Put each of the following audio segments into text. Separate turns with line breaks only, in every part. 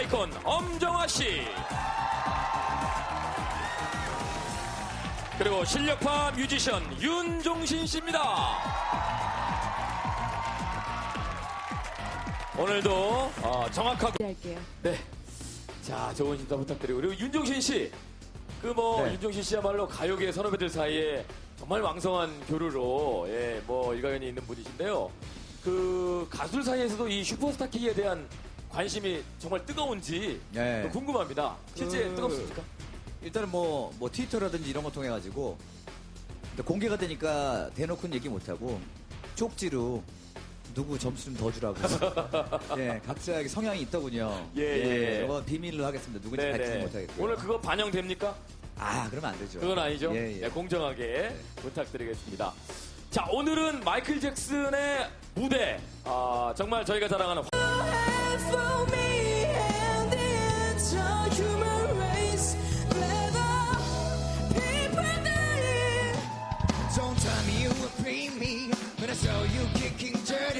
아이콘 엄정화 씨. 그리고 실력파 뮤지션 윤종신 씨입니다. 오늘도 어, 정확하고
할게요.
네. 자, 좋은 인사 부탁드리고 그리고 윤종신 씨. 그 뭐
네.
윤종신 씨야말로 가요계 선후배들 사이에 정말 왕성한 교류로 예, 뭐 일가견이 있는 분이신데요. 그 가수들 사이에서도 이 슈퍼스타 K에 대한 관심이 정말 뜨거운지
네.
또 궁금합니다. 실제
그-
뜨겁습니까?
일단은 뭐, 뭐 트위터라든지 이런 거 통해 가지고 근데 공개가 되니까 대놓고는 얘기 못 하고 쪽지로 누구 점수 좀 더 주라고. 예, 각자에게 성향이 있더군요.
예, 예.
이건 비밀로 하겠습니다. 누군지 밝히지 못하겠고요.
오늘 그거 반영됩니까?
아, 그러면 안 되죠.
그건 아니죠.
예, 예.
네, 공정하게 부탁드리겠습니다. 자, 오늘은 마이클 잭슨의 무대. 아, 정말 저희가 자랑하는
for
Don't tell me you would me. When I saw you kicking dirt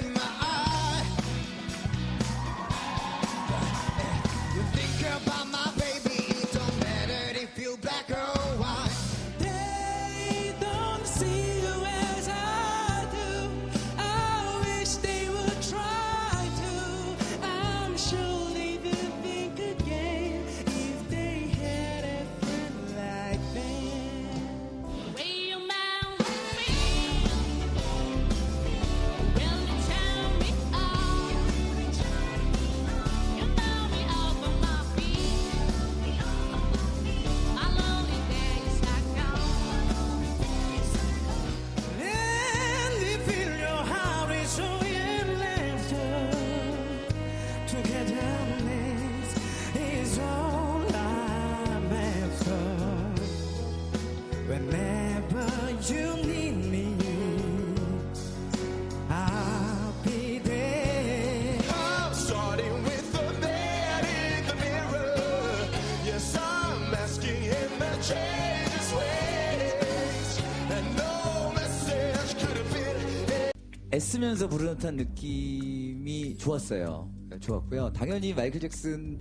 애쓰면서 부르는 듯한 느낌이 좋았어요. 좋았고요. 당연히 마이클 잭슨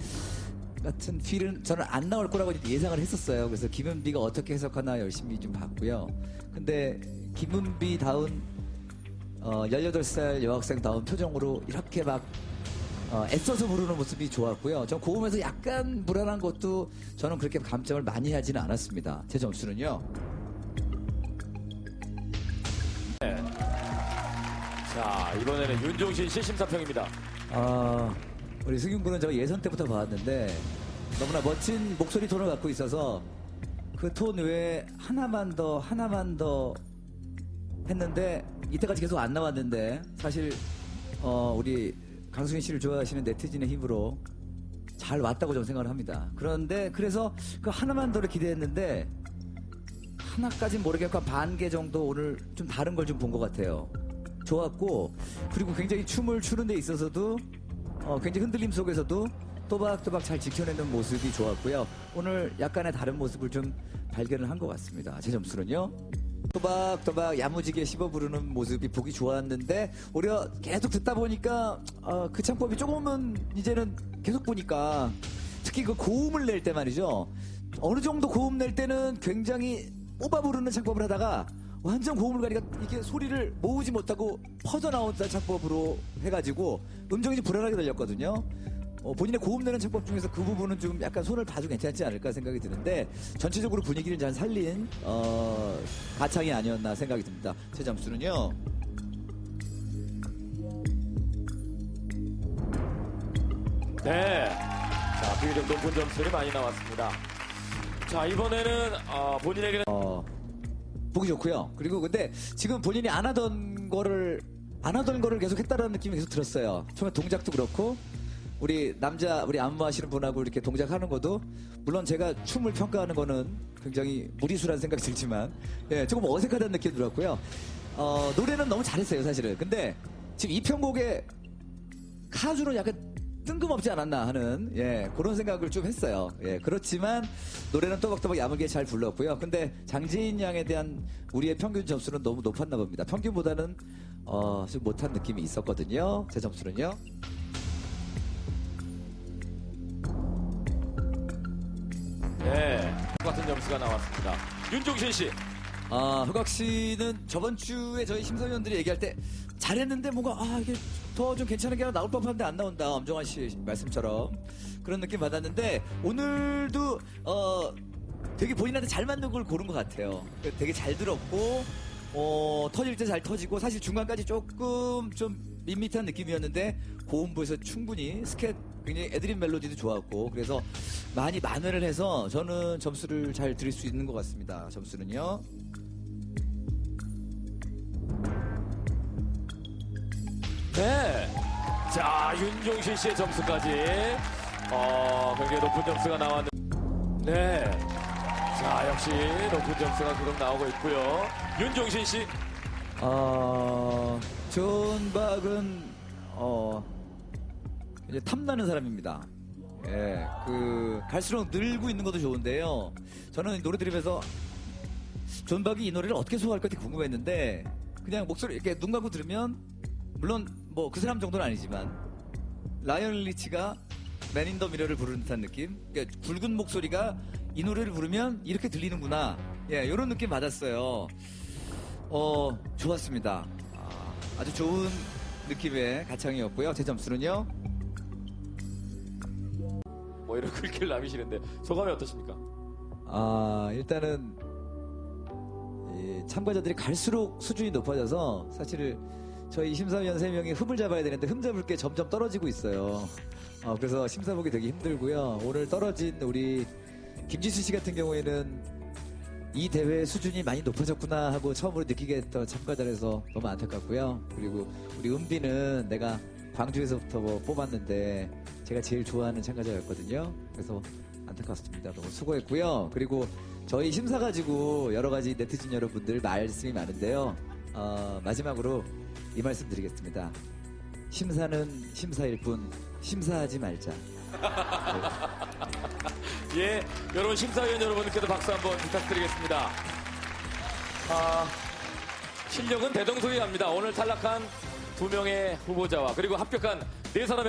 같은 필은 저는 안 나올 거라고 예상을 했었어요. 그래서 김은비가 어떻게 해석하나 열심히 좀 봤고요. 근데 김은비 다운 어, 18살 여학생 다운 표정으로 이렇게 막 어, 애써서 부르는 모습이 좋았고요. 전 고음에서 약간 불안한 것도 저는 그렇게 감점을 많이 하지는 않았습니다. 제 점수는요.
자, 이번에는 윤종신 씨 심사평입니다.
아, 우리 승윤 군은 저 예선 때부터 봐왔는데 너무나 멋진 목소리 톤을 갖고 있어서 그 톤 외에 하나만 더 하나만 더 했는데 이때까지 계속 안 나왔는데 사실 어, 우리 강수민 씨를 좋아하시는 네티즌의 힘으로 잘 왔다고 저는 생각을 합니다. 그런데 그래서 그 하나만 더를 기대했는데 하나까진 모르겠고 한반개 정도 오늘 좀 다른 걸 좀 본 것 같아요. 좋았고 그리고 굉장히 춤을 추는 데 있어서도 어, 굉장히 흔들림 속에서도 또박또박 잘 지켜내는 모습이 좋았고요. 오늘 약간의 다른 모습을 좀 발견을 한 것 같습니다. 제 점수는요. 또박또박 야무지게 씹어 부르는 모습이 보기 좋았는데 오히려 계속 듣다 보니까 어, 그 창법이 조금은 이제는 계속 보니까 특히 그 고음을 낼 때 말이죠. 어느 정도 고음 낼 때는 굉장히 뽑아 부르는 창법을 하다가 완전 고음을 가니까 이게 소리를 모으지 못하고 퍼져 나온다는 창법으로 해가지고 음정이 좀 불안하게 들렸거든요. 어, 본인의 고음 내는 창법 중에서 그 부분은 좀 약간 손을 봐도 괜찮지 않을까 생각이 드는데 전체적으로 분위기를 잘 살린 어, 가창이 아니었나 생각이 듭니다. 제 점수는요.
네. 자, 비교적 높은 점수를 많이 나왔습니다. 자, 이번에는 어, 본인에게는
어, 보기 좋고요. 그리고 근데 지금 본인이 안 하던 거를 안 하던 거를 계속 했다라는 느낌이 계속 들었어요. 처음에 동작도 그렇고 우리 남자 우리 안무 하시는 분하고 이렇게 동작하는 것도 물론 제가 춤을 평가하는 거는 굉장히 무리수라는 생각이 들지만 예, 조금 어색하다는 느낌이 들었고요. 어, 노래는 너무 잘했어요, 사실은. 근데 지금 이 편곡에 카주는 약간 뜬금없지 않았나 하는 예 그런 생각을 좀 했어요. 예 그렇지만 노래는 또박또박 야무게 잘 불렀고요. 근데 장지인 양에 대한 우리의 평균 점수는 너무 높았나 봅니다. 평균보다는 어, 좀 못한 느낌이 있었거든요. 제 점수는요.
네, 똑같은 점수가 나왔습니다. 윤종신 씨.
아, 흑학 씨는 저번 주에 저희 심사위원들이 얘기할 때 잘했는데 뭔가 아 이게 더 좀 괜찮은 게 하나 나올 법한데 안 나온다 엄정환 씨 말씀처럼 그런 느낌 받았는데 오늘도 어 되게 본인한테 잘 맞는 걸 고른 것 같아요. 되게 잘 들었고 어 터질 때 잘 터지고 사실 중간까지 조금 좀 밋밋한 느낌이었는데 고음부에서 충분히 스캣 굉장히 애드립 멜로디도 좋았고 그래서 많이 만회를 해서 저는 점수를 잘 드릴 수 있는 것 같습니다. 점수는요.
네. 자, 윤종신 씨의 점수까지. 어, 굉장히 높은 점수가 나왔는데. 네. 자, 역시 높은 점수가 계속 나오고 있고요. 윤종신 씨.
어, 존 박은, 어, 이제 탐나는 사람입니다. 예, 그, 갈수록 늘고 있는 것도 좋은데요. 저는 노래 들으면서 존 박이 이 노래를 어떻게 소화할까 되게 궁금했는데, 그냥 목소리 이렇게 눈 감고 들으면, 물론 뭐 그 사람 정도는 아니지만, 라이언 리치가 맨인 더 미러를 부르는 듯한 느낌? 그러니까 굵은 목소리가 이 노래를 부르면 이렇게 들리는구나. 예, 이런 느낌 받았어요. 어, 좋았습니다. 아, 주 좋은 느낌의 가창이었고요. 제 점수는요.
뭐 이런 글귀를 남기시는데 소감이 어떠십니까?
아, 일단은 이 참가자들이 갈수록 수준이 높아져서 사실 저희 심사위원 3명이 흠을 잡아야 되는데 흠 잡을 게 점점 떨어지고 있어요. 어, 그래서 심사 보기 되게 힘들고요. 오늘 떨어진 우리 김지수 씨 같은 경우에는 이 대회 수준이 많이 높아졌구나 하고 처음으로 느끼게 했던 참가자라서 너무 안타깝고요. 그리고 우리 은비는 내가 광주에서부터 뭐 뽑았는데 제가 제일 좋아하는 참가자였거든요. 그래서 안타깝습니다. 너무 수고했고요. 그리고 저희 심사 가지고 여러 가지 네티즌 여러분들 말씀이 많은데요. 어, 마지막으로 이 말씀 드리겠습니다. 심사는 심사일 뿐 심사하지 말자.
예, 여러분 심사위원 여러분께도 박수 한번 부탁드리겠습니다. 아, 실력은 대동소이합니다. 오늘 탈락한 두 명의 후보자와 그리고 합격한 네 사람의